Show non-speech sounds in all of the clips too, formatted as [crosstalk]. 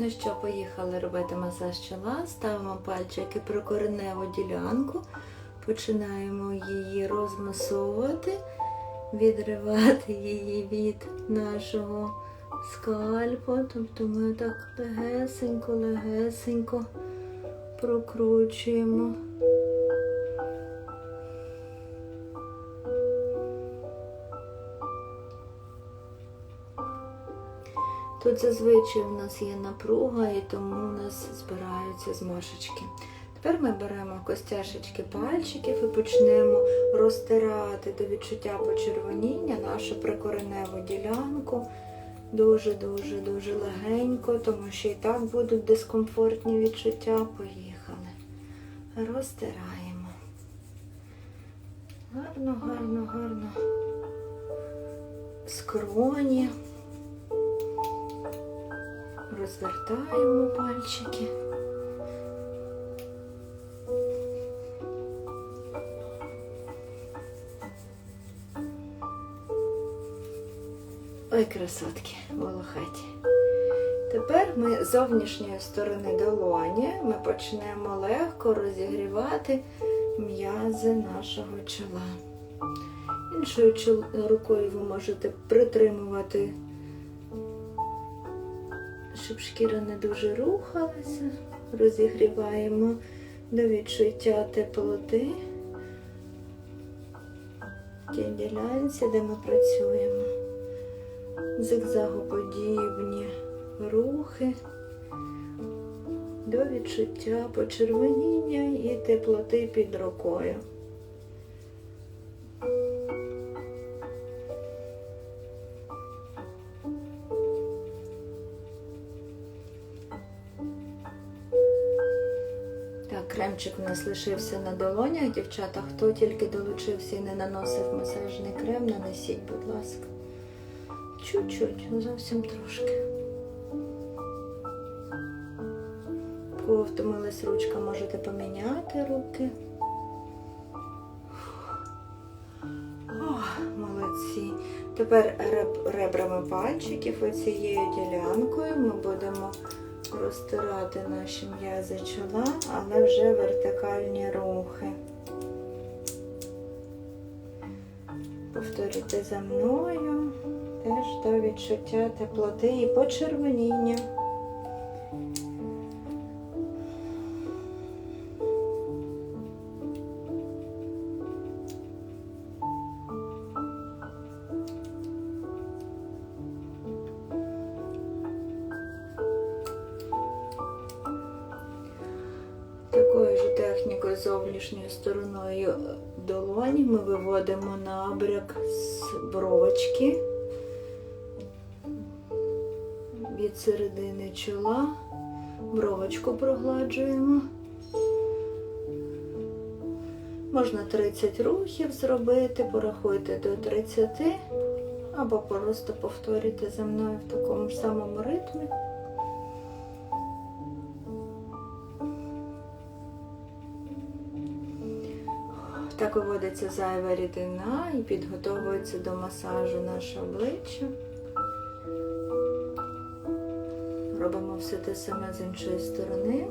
Ну що, поїхали робити масаж чола. Ставимо пальчики про кореневу ділянку, починаємо її розмасовувати, відривати її від нашого скальпу. Тобто ми так легесенько, легесенько прокручуємо. Тут зазвичай у нас є напруга і тому у нас збираються зморшечки. Тепер ми беремо костяшечки пальчиків і почнемо розтирати до відчуття почервоніння нашу прикореневу ділянку. Дуже-дуже дуже легенько, тому що і так будуть дискомфортні відчуття. Поїхали. Розтираємо. Гарно, гарно, гарно. Скроні. Розвертаємо пальчики. Ой, красотки, волохаті. Тепер ми з зовнішньої сторони долоні ми почнемо легко розігрівати м'язи нашого чола. Іншою рукою ви можете притримувати щоб шкіра не дуже рухалася. Розігріваємо до відчуття теплоти в де ми працюємо. Зигзагоподібні рухи до відчуття почервоніння і теплоти під рукою. Кремчик у нас лишився на долонях, дівчата. Хто тільки долучився і не наносив масажний крем, нанесіть, будь ласка. Чуть-чуть, ну, зовсім трошки. Кого ручка, можете поміняти руки. Ох, молодці. Тепер реб- ребрами пальчиків оцією ділянкою ми будемо розтирати наші м'язи чола, але вже вертикальні рухи. Повторюйте за мною теж до відчуття теплоти і почервоніння. Зовнішньою стороною долоні ми виводимо набряк з бровочки від середини чола, бровочку прогладжуємо. Можна 30 рухів зробити, порахуйте до 30 або просто повторюйте за мною в такому ж самому ритмі. Так виводиться зайва рідина і підготовується до масажу наше обличчя. Робимо все те саме з іншої сторони.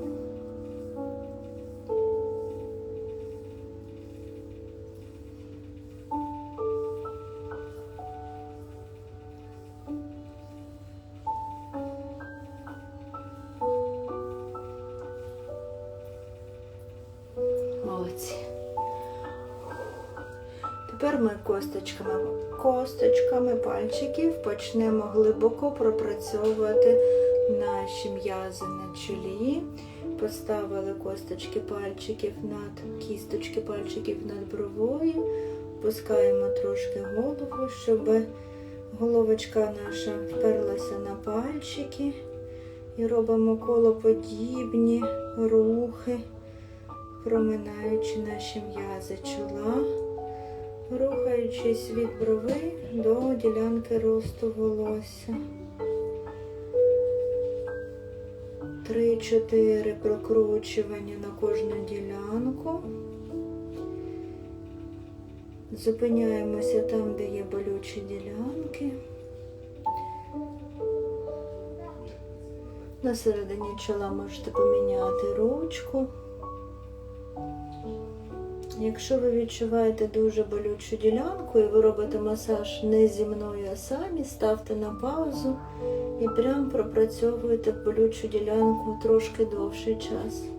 Тепер ми косточками, косточками пальчиків почнемо глибоко пропрацьовувати наші м'язи на чолі. Поставили косточки пальчиків над кісточки пальчиків над бровою, опускаємо трошки голову, щоб головочка наша вперлася на пальчики. І робимо колоподібні рухи, проминаючи наші м'язи чола рухаючись від брови до ділянки росту волосся. Три-чотири прокручування на кожну ділянку. Зупиняємося там, де є болючі ділянки. На середині чола можете поміняти ручку. Якщо ви відчуваєте дуже болючу ділянку і ви робите масаж не зі мною, а самі, ставте на паузу і прям пропрацьовуєте болючу ділянку трошки довший час.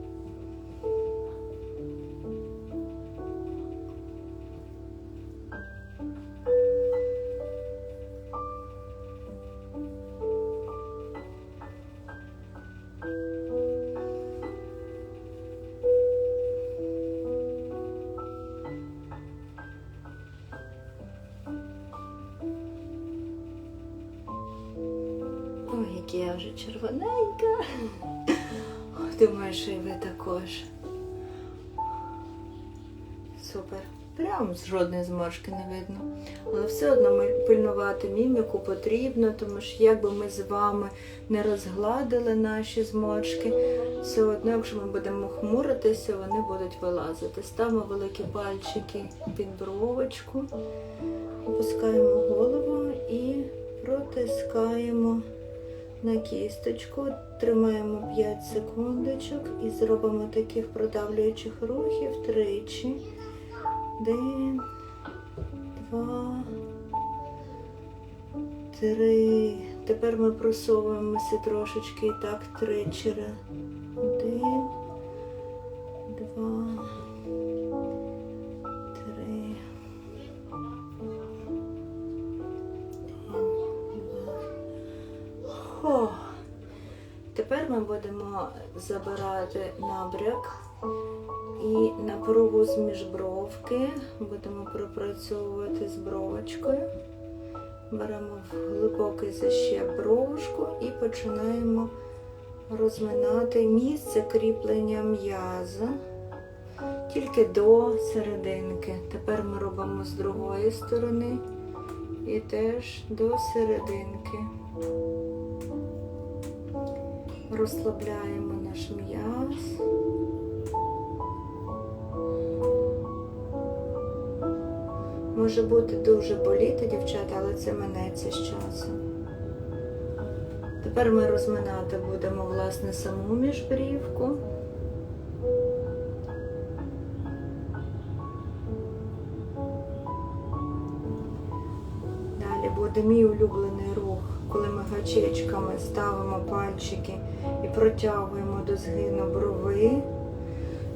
Думаю, що і ви також. Супер. Прям жодної зморшки не видно. Але все одно пильнувати міміку потрібно, тому що як би ми з вами не розгладили наші зморшки, все одно, якщо ми будемо хмуритися, вони будуть вилазити. Ставимо великі пальчики під бровочку, опускаємо голову і протискаємо на кісточку, тримаємо 5 секундочок і зробимо таких продавлюючих рухів тричі. Один, два, три. Тепер ми просовуємося трошечки і так тричі. Тепер ми будемо забирати набряк і напругу з міжбровки будемо пропрацьовувати з бровочкою. Беремо в глибокий защеп бровушку і починаємо розминати місце кріплення м'яза тільки до серединки. Тепер ми робимо з другої сторони і теж до серединки. Розслабляємо наш м'яз. Може бути дуже боліти, дівчата, але це минеться з часом. Тепер ми розминати будемо власне саму міжбрівку. Далі буде мій улюблений гачечками ставимо пальчики і протягуємо до згину брови.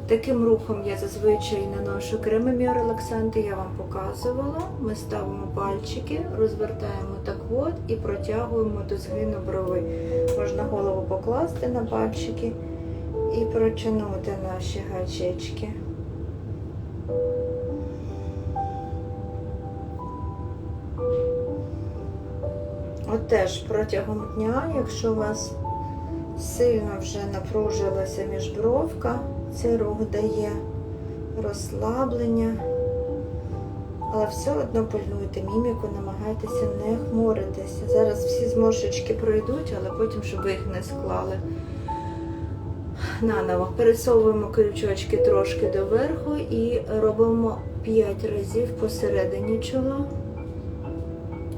Таким рухом я зазвичай наношу креми міорелаксанти, я вам показувала. Ми ставимо пальчики, розвертаємо так от і протягуємо до згину брови. Можна голову покласти на пальчики і протягнути наші гачечки. От теж протягом дня, якщо у вас сильно вже напружилася міжбровка, цей рух дає розслаблення, але все одно пильнуйте міміку, намагайтеся не хмуритися. Зараз всі зморшечки пройдуть, але потім, щоб ви їх не склали наново. Пересовуємо крючочки трошки доверху і робимо 5 разів посередині чола.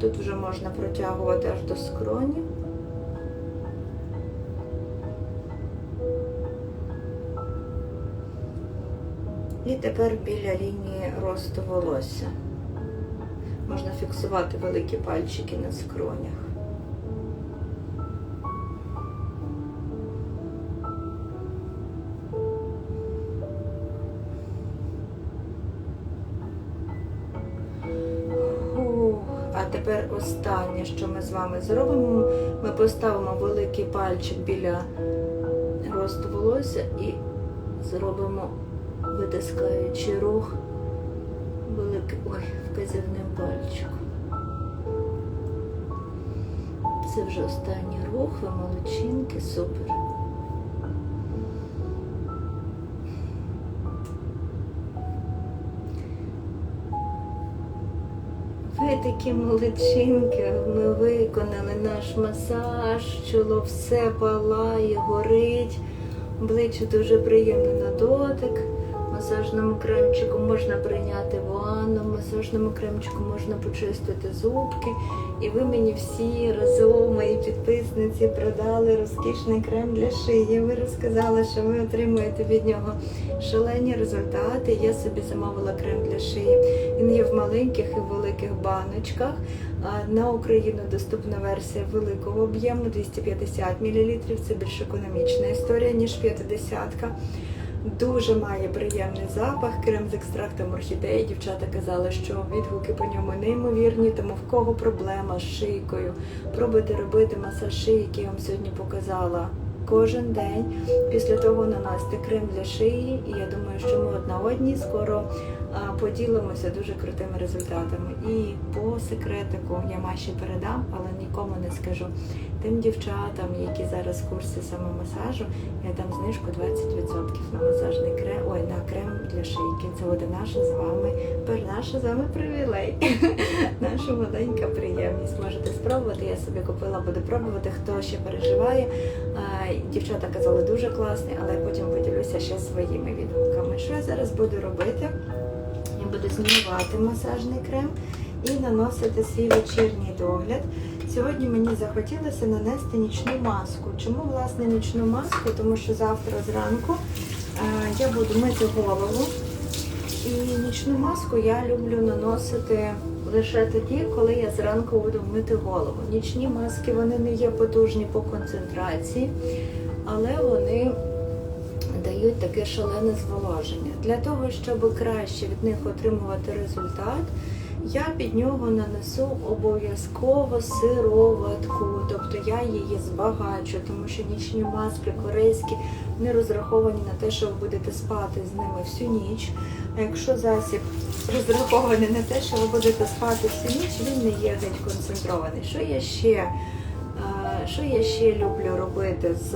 Тут вже можна протягувати аж до скроні. І тепер біля лінії росту волосся. Можна фіксувати великі пальчики на скронях. Тепер останнє, що ми з вами зробимо, ми поставимо великий пальчик біля росту волосся і зробимо витискаючи рух великий, ой, вказівним пальчиком. Це вже останній рух, ви молодчинки, супер. Ви такі молодчинки, ми виконали наш масаж, чоло все палає, горить, обличчя дуже приємно на дотик. Масажному кремчику, можна прийняти ванну, масажному кремчику можна почистити зубки. І ви мені всі разом, мої підписниці, продали розкішний крем для шиї. Ви розказали, що ви отримуєте від нього шалені результати. Я собі замовила крем для шиї. Він є в маленьких і великих баночках. На Україну доступна версія великого об'єму 250 мл. Це більш економічна історія, ніж 50 Дуже має приємний запах. Крем з екстрактом орхідеї. Дівчата казали, що відгуки по ньому неймовірні, тому в кого проблема з шийкою. Пробуйте робити масаж шиї, який я вам сьогодні показала. Кожен день після того наносити крем для шиї, і я думаю, що ми одна одній скоро поділимося дуже крутими результатами. І по секретику я Маші передам, але нікому не скажу. Тим дівчатам, які зараз в курсі самомасажу, я дам знижку 20% на масажний крем, ой, на крем для шийки. Це буде наша з вами, пер наша з вами привілей. [laughs] Наша маленька приємність. Можете спробувати. Я собі купила, буду пробувати. Хто ще переживає. Дівчата казали дуже класний, але я потім поділюся ще своїми відгуками. Що я зараз буду робити? Я буду знімати масажний крем і наносити свій вечірній догляд. Сьогодні мені захотілося нанести нічну маску. Чому власне нічну маску? Тому що завтра зранку е, я буду мити голову. І нічну маску я люблю наносити лише тоді, коли я зранку буду мити голову. Нічні маски вони не є потужні по концентрації, але вони дають таке шалене зволоження. Для того, щоб краще від них отримувати результат, я під нього нанесу обов'язково сироватку, тобто я її збагачу, тому що нічні маски корейські не розраховані на те, що ви будете спати з ними всю ніч. А якщо засіб розрахований на те, що ви будете спати всю ніч, він не є геть концентрований. Що я ще, е, що я ще люблю робити з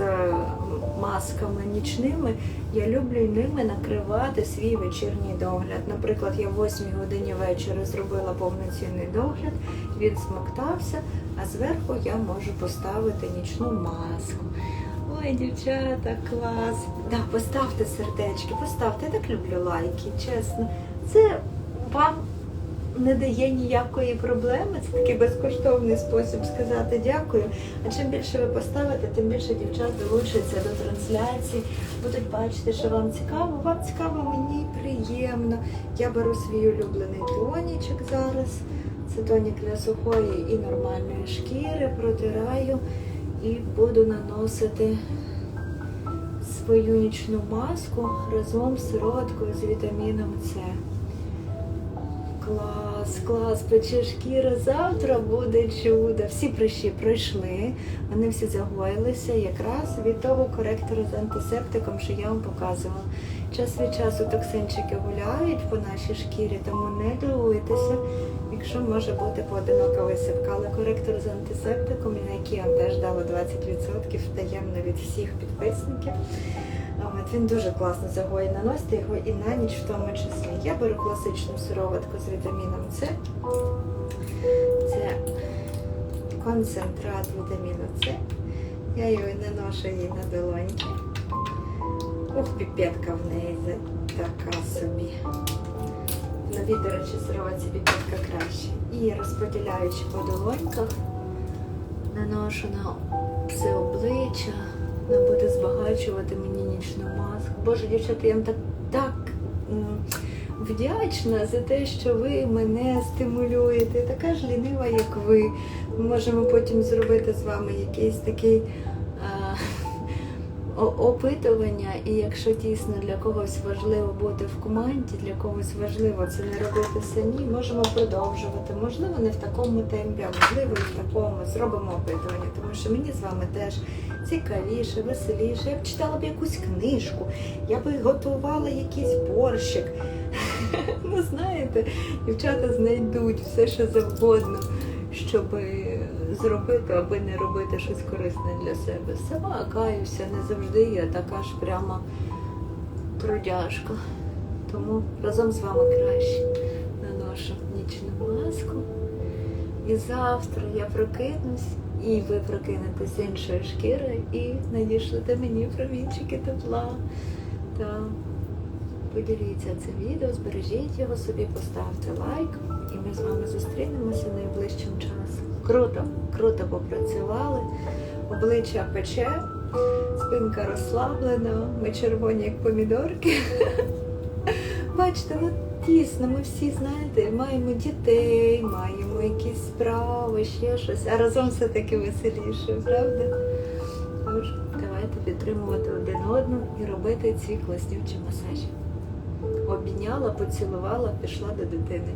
масками нічними? Я люблю ними накривати свій вечірній догляд. Наприклад, я в 8 годині вечора зробила повноцінний догляд, він смоктався, а зверху я можу поставити нічну маску. Ой, дівчата, клас. Да, поставте сердечки, поставте, я так люблю лайки, чесно. Це вам не дає ніякої проблеми. Це такий безкоштовний спосіб сказати дякую. А чим більше ви поставите, тим більше дівчат долучаться до трансляцій, будуть бачити, що вам цікаво. Вам цікаво, мені приємно. Я беру свій улюблений тонічок зараз. Це тонік для сухої і нормальної шкіри, протираю і буду наносити свою нічну маску разом з сироваткою з вітаміном С. Клас, клас, пече шкіра. Завтра буде чудо. Всі прищі пройшли, вони всі загоїлися якраз від того коректора з антисептиком, що я вам показувала. Час від часу токсинчики гуляють по нашій шкірі, тому не дивуйтеся, якщо може бути поодинока висипка. Але коректор з антисептиком, на який я вам теж дала 20% таємно від всіх підписників. Він дуже класно загоїть. Наносите його і на ніч в тому числі. Я беру класичну сироватку з вітаміном С. Це концентрат вітаміну С. Я його наношу її на долоньки. Ух, піпетка в неї така собі. Нові, до речі, сироватці піпетка краще. І розподіляючи по долоньках, наношу на все обличчя. Вона буде збагачувати мені нічну маску. Боже, дівчата, я вам так, так вдячна за те, що ви мене стимулюєте. Така ж лінива, як ви. Ми можемо потім зробити з вами якийсь такий опитування. І якщо дійсно для когось важливо бути в команді, для когось важливо це не робити самі, можемо продовжувати. Можливо, не в такому темпі, а можливо, і в такому. Зробимо опитування, тому що мені з вами теж цікавіше, веселіше. Я б читала б якусь книжку, я би готувала якийсь борщик. [laughs] Ну, знаєте, дівчата знайдуть все, що завгодно, щоб зробити, аби не робити щось корисне для себе. Сама каюся, не завжди я така ж прямо трудяжка. Тому разом з вами краще наношу нічну маску. І завтра я прокинусь, і ви прокинетесь з іншої шкіри і надішлете мені промінчики тепла. Так. поділіться цим відео, збережіть його собі, поставте лайк, і ми з вами зустрінемося найближчим часом. Круто, круто попрацювали, обличчя пече, спинка розслаблена, ми червоні, як помідорки. [laughs] Бачите, ну тісно, ми всі, знаєте, маємо дітей, маємо якісь справи, ще щось, а разом все таки веселіше, правда? Тож, давайте підтримувати один одного і робити ці класнючі масажі. Обійняла, поцілувала, пішла до дитини.